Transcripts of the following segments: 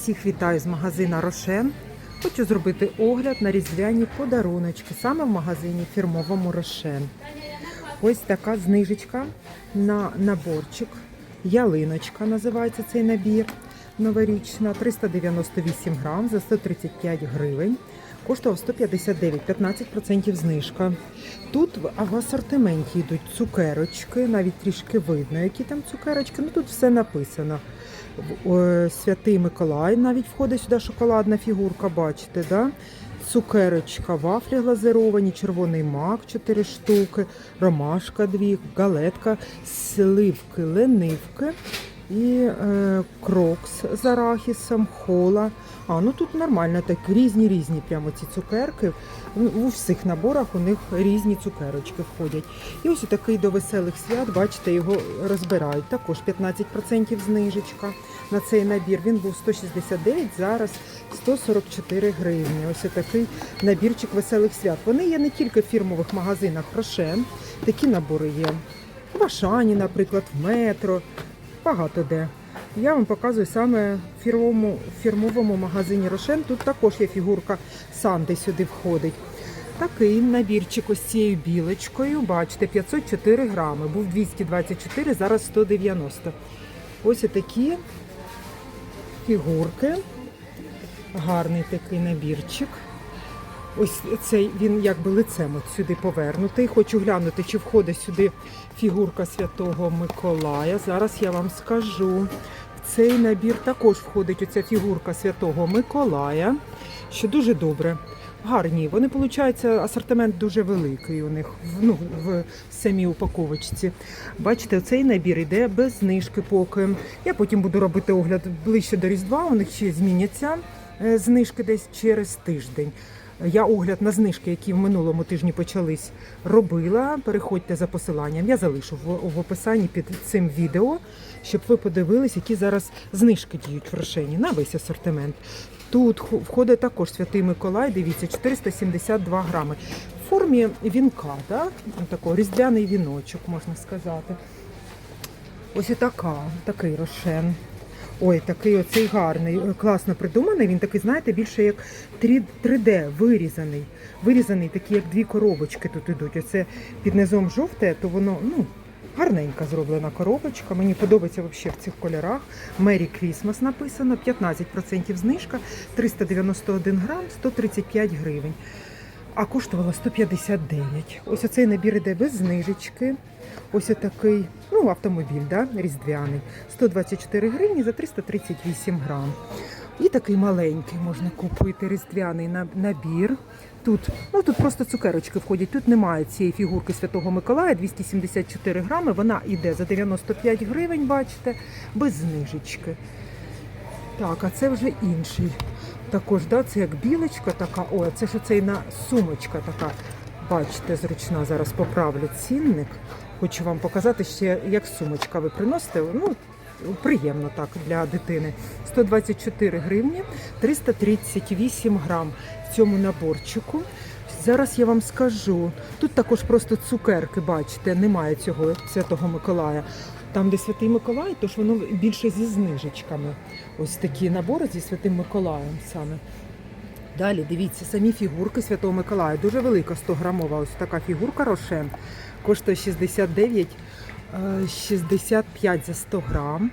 Всіх вітаю з магазина Рошен. Хочу зробити огляд на різдвяні подаруночки саме в магазині фірмовому Рошен. Ось така знижечка на наборчик. Ялиночка називається цей набір. Новорічна 398 грам за 135 гривень. Коштував 159, 15% знижка. Тут в асортименті йдуть цукерочки, навіть трішки видно, які там цукерочки. Ну тут все написано. Святий Миколай навіть входить сюди шоколадна фігурка, бачите, да? Цукерочка, вафлі глазировані, червоний мак 4 штуки, ромашка 2, галетка, сливки, ленивки і е, крокс з арахісом, хола. А, ну тут нормально, так різні різні прямо ці цукерки. Ну, У всіх наборах у них різні цукерочки входять. І ось такий до веселих свят, бачите, його розбирають. Також 15% знижечка на цей набір. Він був 169, зараз 144 гривні. Ось такий набірчик веселих свят. Вони є не тільки в фірмових магазинах Рошен, такі набори є. В Ашані, наприклад, в метро, багато де. Я вам показую саме в фірмовому, фірмовому магазині Рошен. Тут також є фігурка Санди сюди входить. Такий набірчик ось цією білочкою, бачите, 504 грами. Був 224, зараз 190. Ось такі фігурки. Гарний такий набірчик. Ось цей він якби лицем от сюди повернутий. Хочу глянути, чи входить сюди фігурка Святого Миколая. Зараз я вам скажу. Цей набір також входить оця фігурка Святого Миколая, що дуже добре. Гарні. Вони, виходить, асортимент дуже великий у них ну, в самій упаковочці. Бачите, цей набір йде без знижки поки. Я потім буду робити огляд ближче до Різдва. У них ще зміняться е, знижки десь через тиждень. Я огляд на знижки, які в минулому тижні почались, робила. Переходьте за посиланням. Я залишу в, описанні під цим відео, щоб ви подивились, які зараз знижки діють в Рошені на весь асортимент. Тут входить також Святий Миколай, дивіться, 472 грами. В формі вінка, да? такого різдвяний віночок, можна сказати. Ось і така, такий рошен. Ой, такий оцей гарний, е, класно придуманий. Він такий, знаєте, більше як 3, 3D вирізаний. Вирізаний такі, як дві коробочки тут ідуть. Оце під низом жовте, то воно ну, гарненька зроблена коробочка. Мені подобається взагалі в цих кольорах. Merry Christmas написано, 15% знижка, 391 грам, 135 гривень. А коштувала 159. Ось оцей набір іде без знижечки. Ось такий, ну, автомобіль, да, різдвяний. 124 гривні за 338 грам. І такий маленький можна купити різдвяний набір. Тут, ну, тут просто цукерочки входять. Тут немає цієї фігурки Святого Миколая, 274 грами. Вона йде за 95 гривень, бачите, без знижечки. Так, а це вже інший. Також, да, це як білочка така. О, це ж оцей на сумочка така. Бачите, зручна. Зараз поправлю цінник. Хочу вам показати ще, як сумочка ви приносите. Ну, приємно так для дитини. 124 гривні, 338 грам в цьому наборчику. Зараз я вам скажу. Тут також просто цукерки, бачите, немає цього Святого Миколая. Там, де Святий Миколай, тож воно більше зі знижечками. Ось такі набори зі Святим Миколаєм саме. Далі дивіться, самі фігурки Святого Миколая. Дуже велика 100 грамова. Ось така фігурка Рошен. Коштує 69, е, 65 за 100 грам.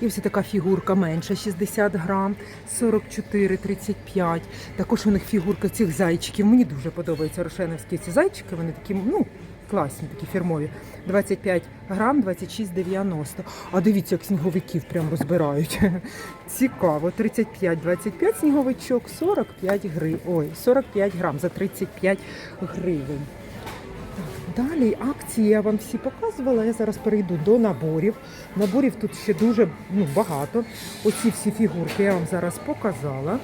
І ось така фігурка менша 60 грам, 44, 35. Також у них фігурка цих зайчиків. Мені дуже подобаються рошеновські ці зайчики. Вони такі, ну, класні, такі фірмові. 25 грам, 26,90. А дивіться, як сніговиків прям розбирають. Цікаво. 35-25 сніговичок, 45 гривень. Ой, 45 грам за 35 гривень. Далі акції я вам всі показувала. Я зараз перейду до наборів. Наборів тут ще дуже ну, багато. Оці всі фігурки я вам зараз показала.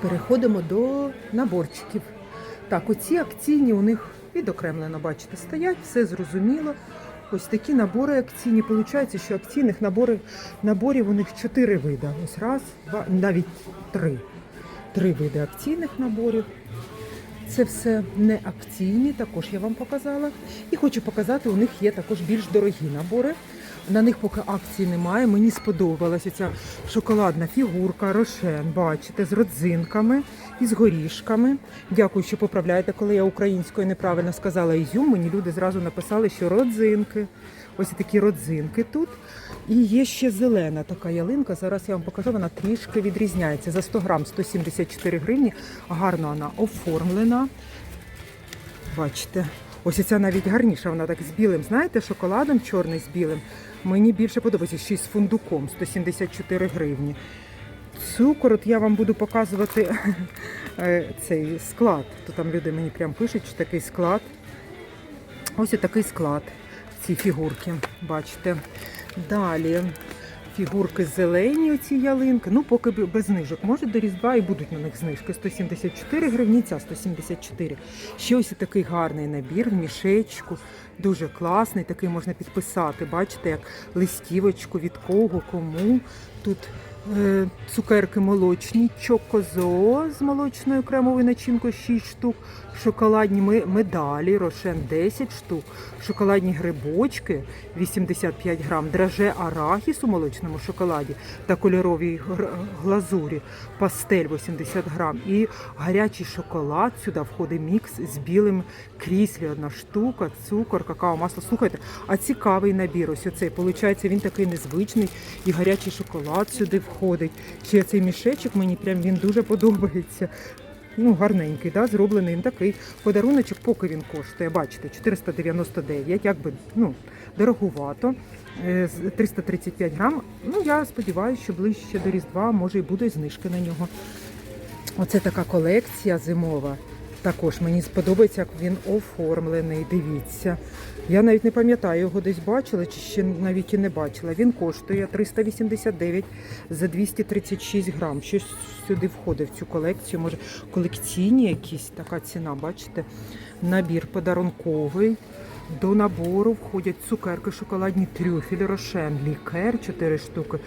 Переходимо до наборчиків. Так, оці акційні у них відокремлено, бачите, стоять, все зрозуміло. Ось такі набори акційні. Получається, що акційних набори, наборів у них чотири види. Ось раз, два, навіть три. Три види акційних наборів. Це все не акційні, також я вам показала. І хочу показати, у них є також більш дорогі набори. На них поки акції немає. Мені сподобалася ця шоколадна фігурка Рошен, бачите, з родзинками і з горішками. Дякую, що поправляєте. Коли я українською неправильно сказала ізюм, мені люди зразу написали, що родзинки. Ось такі родзинки тут. І є ще зелена така ялинка. Зараз я вам покажу, вона трішки відрізняється. За 100 грам 174 гривні. Гарно вона оформлена. Бачите, ось ця навіть гарніша, вона так з білим, знаєте, шоколадом чорний з білим. Мені більше подобається ще й з фундуком 174 гривні. Цукор, от я вам буду показувати е, цей склад. То там люди мені прям пишуть, що такий склад. Ось такий склад в цій фігурки. Бачите. Далі фігурки зелені, оці ялинки. Ну, поки без знижок. Може до Різдва і будуть на них знижки. 174 гривні, ця 174. Ще ось такий гарний набір в мішечку. Дуже класний, такий можна підписати. Бачите, як листівочку від кого, кому. Тут цукерки молочні, чокозо з молочною кремовою начинкою 6 штук, шоколадні медалі, рошен 10 штук, шоколадні грибочки 85 грам, драже арахіс у молочному шоколаді та кольоровій глазурі, пастель 80 грам і гарячий шоколад. Сюди входить мікс з білим кріслі, одна штука, цукор, какао, масло. Слухайте, а цікавий набір. Ось оцей. Получається, він такий незвичний і гарячий шоколад сюди входить. Ще цей мішечок мені прям він дуже подобається. Ну, гарненький, да, зроблений він такий подаруночок, поки він коштує, бачите, 499, якби ну, дорогувато, е, з 335 грам. Ну, я сподіваюся, що ближче до Різдва, може, і буде знижки на нього. Оце така колекція зимова. Також мені сподобається, як він оформлений. Дивіться. Я навіть не пам'ятаю, його десь бачила, чи ще навіть і не бачила. Він коштує 389 за 236 грам. Щось сюди входить в цю колекцію. Може, колекційні якісь така ціна, бачите? Набір подарунковий. До набору входять цукерки, шоколадні трюфель, рошен, лікер 4 штуки,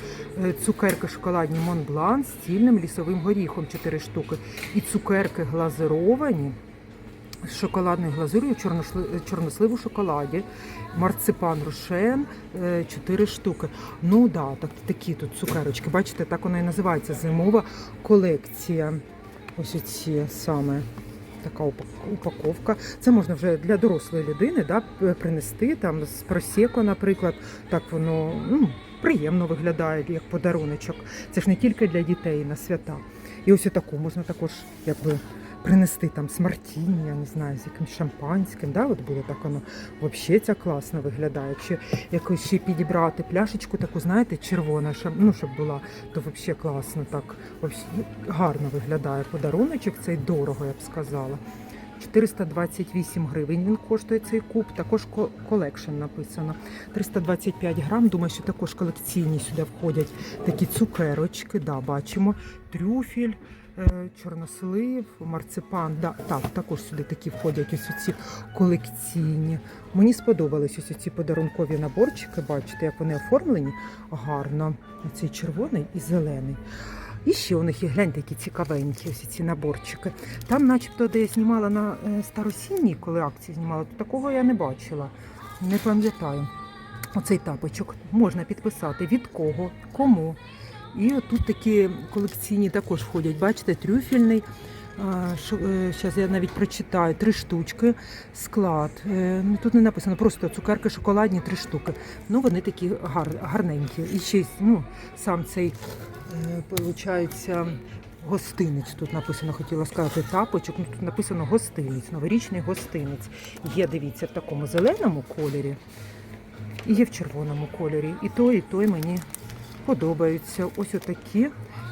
е, цукерки шоколадні Монблан з цільним лісовим горіхом 4 штуки. І цукерки глазировані з шоколадною глазур'ю, чорношли- чорносливу шоколаді, марципан рошен 4 штуки. Ну да, так, такі тут цукерочки. Бачите, так вона і називається зимова колекція. Ось ці саме така упаковка. Це можна вже для дорослої людини да, принести там з просіку, наприклад. Так воно ну, приємно виглядає як подаруночок. Це ж не тільки для дітей на свята. І ось таку можна також якби. Принести там смартіні, я не знаю, з якимось шампанським, да, от буде так воно взагалі ця класно виглядає. Якщо якось ще підібрати пляшечку, таку, знаєте, червона, ну, щоб була, то взагалі класно так. гарно виглядає подаруночок, цей дорого, я б сказала. 428 гривень він коштує цей куб, також колекшн написано. 325 грам. Думаю, що також колекційні сюди входять такі цукерочки, да, бачимо. Трюфель, е, чорнослив, марципан. Да, так, також сюди такі входять ось ці колекційні. Мені сподобались ось ці подарункові наборчики. Бачите, як вони оформлені гарно. Цей червоний і зелений. І ще у них є гляньте, які цікавенькі ось ці наборчики. Там, начебто, де я знімала на е, старосінній, коли акції знімала, то такого я не бачила. Не пам'ятаю. Оцей тапочок можна підписати від кого, кому. І отут такі колекційні також входять. Бачите, трюфельний. Зараз я навіть прочитаю три штучки, склад. Е, ну, Тут не написано, просто цукерки шоколадні три штуки. Ну вони такі гар, гарненькі. І ще ну, сам цей виходить, гостинець. Тут написано, хотіла сказати тапочок. Ну тут написано гостинець, новорічний гостинець. Є, дивіться, в такому зеленому кольорі і є в червоному кольорі. І той, і той мені подобаються. Ось отакі.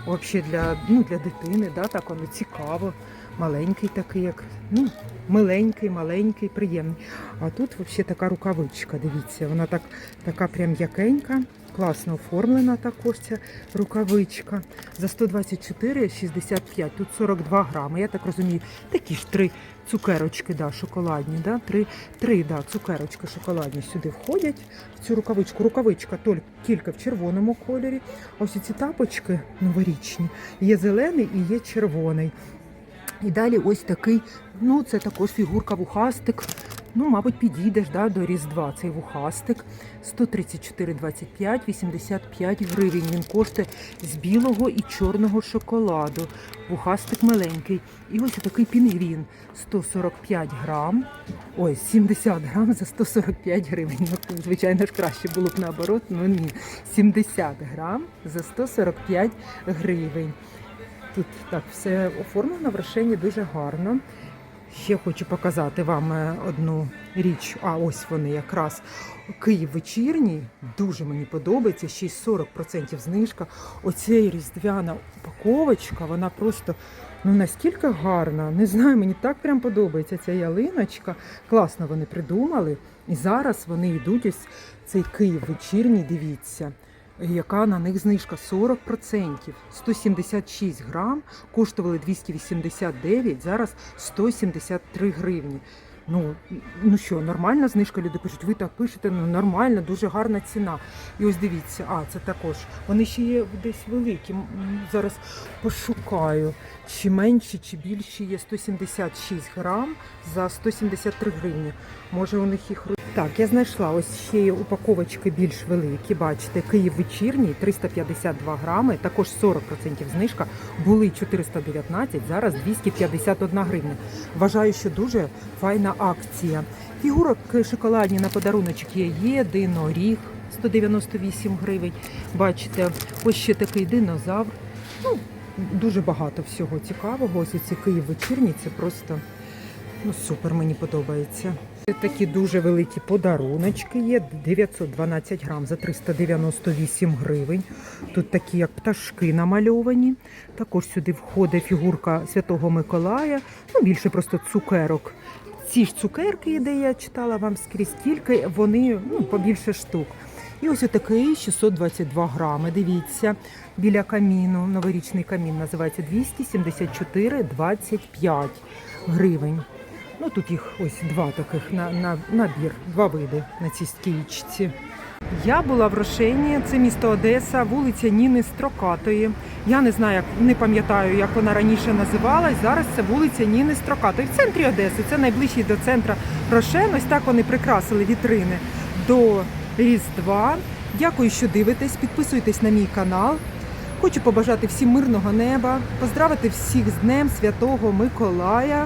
Взагалі для, ну, для дитини, да, так воно цікаво. Маленький такий, як ну, миленький, маленький, приємний. А тут взагалі така рукавичка, дивіться, вона так, така прям м'якенька, класно оформлена також ця рукавичка. За 124,65, тут 42 грами. Я так розумію, такі ж три цукерочки, да, шоколадні, да, три, три да, цукерочки шоколадні сюди входять в цю рукавичку. Рукавичка толь- тільки в червоному кольорі. Ось ці тапочки новорічні. Є зелений і є червоний. І далі ось такий, ну це також фігурка вухастик. Ну, мабуть, підійдеш да, до Різдва. Цей вухастик 134,25, 85 гривень. Він коштує з білого і чорного шоколаду. Вухастик маленький. І ось такий пінгвін 145 грам. Ой, 70 грам за 145 гривень. Ну, звичайно ж, краще було б наоборот, ну ні. 70 грам за 145 гривень. Тут так все оформлено в решенні дуже гарно. Ще хочу показати вам е, одну річ. А ось вони якраз Київ вечірній. Дуже мені подобається. Ще й 40% знижка. Оцей різдвяна упаковочка, вона просто ну настільки гарна. Не знаю, мені так прям подобається ця ялиночка. Класно вони придумали. І зараз вони йдуть ось цей Київ вечірній. Дивіться. Яка на них знижка 40%, 176 грам, коштували 289, зараз 173 гривні. Ну, ну що, нормальна знижка, люди пишуть, ви так пишете, ну нормально, дуже гарна ціна. І ось дивіться, а, це також. Вони ще є десь великі. Зараз пошукаю, чи менші, чи більші є 176 грам за 173 гривні. Може у них їх так, я знайшла ось ще є упаковочки більш великі. Бачите, Київ вечірній 352 грами, також 40% знижка. Були 419, зараз 251 гривня. Вважаю, що дуже файна акція. Фігурок шоколадні на подаруночок є єдиноріг 198 гривень. Бачите, ось ще такий динозавр. Ну, дуже багато всього цікавого. Ось ці Київ вечірній, це просто ну, супер, мені подобається. Такі дуже великі подаруночки є. 912 грам за 398 гривень. Тут такі, як пташки намальовані. Також сюди входить фігурка Святого Миколая. Ну, більше просто цукерок. Ці ж цукерки, де я читала вам скрізь, тільки вони ну, побільше штук. І ось отакий 622 грами. Дивіться, біля каміну, новорічний камін називається 274,25 гривень. Ну тут їх ось два таких на, на набір, два види на цій стійчці. Я була в Рошені, це місто Одеса, вулиця Ніни Строкатої. Я не знаю, як не пам'ятаю, як вона раніше називалась. Зараз це вулиця Ніни Строкатої. В центрі Одеси. Це найближчий до центра Рошен. Ось так вони прикрасили вітрини до Різдва. Дякую, що дивитесь. Підписуйтесь на мій канал. Хочу побажати всім мирного неба, поздравити всіх з Днем Святого Миколая.